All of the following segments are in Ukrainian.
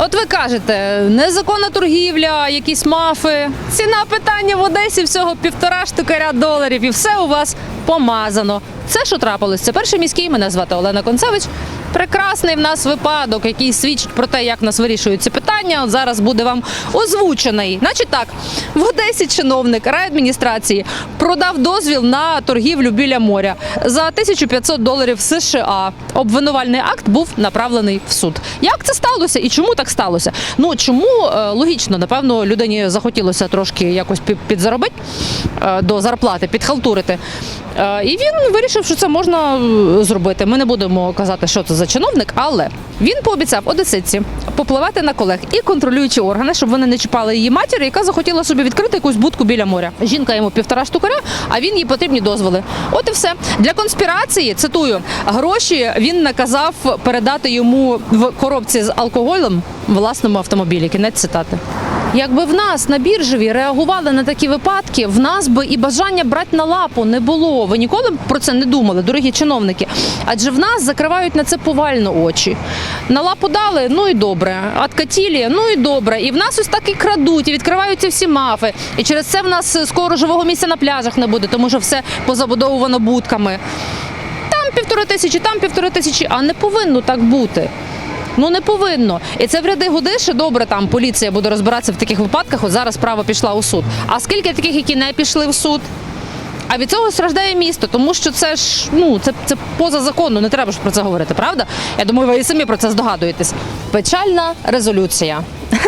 От ви кажете, незаконна торгівля, якісь мафи. Ціна питання в Одесі всього півтора штукаря доларів, і все у вас помазано. Це що трапилось? Це перший міський. Мене звати Олена Концевич. Прекрасний в нас випадок, який свідчить про те, як в нас вирішуються питання. От зараз буде вам озвучений. Значить так, в Одесі чиновник райадміністрації продав дозвіл на торгівлю біля моря за 1500 доларів США. Обвинувальний акт був направлений в суд. Як це сталося і чому так сталося? Ну чому е, логічно, напевно, людині захотілося трошки якось пі- підзаробити е, до зарплати, підхалтурити. Е, І він вирішив, що це можна зробити. Ми не будемо казати, що це за чиновник, але він пообіцяв одеситці попливати на колег і контролюючі органи, щоб вони не чіпали її матір, яка захотіла собі відкрити якусь будку біля моря. Жінка йому півтора штукаря, а він їй потрібні дозволи. От і все для конспірації. Цитую гроші. Він наказав передати йому в коробці з алкоголем власному автомобілі. Кінець цитати. Якби в нас на біржеві реагували на такі випадки, в нас би і бажання брати на лапу не було. Ви ніколи про це не думали, дорогі чиновники. Адже в нас закривають на це повально очі. На лапу дали, ну і добре. Откатілі, ну і добре. І в нас ось так і крадуть, і відкриваються всі мафи. І через це в нас скоро живого місця на пляжах не буде, тому що все позабудовувано будками. Там півтори тисячі, там півтори тисячі, а не повинно так бути. Ну не повинно. І це в ряди годи ще добре там поліція буде розбиратися в таких випадках. От зараз справа пішла у суд. А скільки таких, які не пішли в суд? А від цього страждає місто, тому що це ж ну це, це поза закону, не треба ж про це говорити, правда? Я думаю, ви і самі про це здогадуєтесь. Печальна резолюція.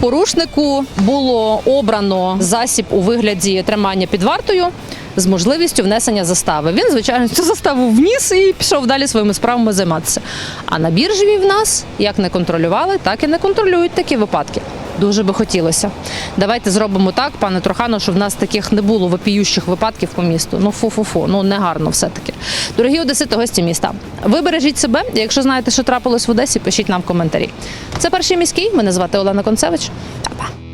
Порушнику було обрано засіб у вигляді тримання під вартою з можливістю внесення застави. Він, звичайно, цю заставу вніс і пішов далі своїми справами займатися. А на біржеві в нас як не контролювали, так і не контролюють такі випадки. Дуже би хотілося. Давайте зробимо так, пане Трухано, щоб в нас таких не було вопіющих випадків по місту. Ну фу-фу-фу, ну не гарно все-таки. Дорогі одесити, гості міста. Ви бережіть себе. Якщо знаєте, що трапилось в Одесі, пишіть нам в коментарі. Це перший міський. Мене звати Олена Концевич. Па-па.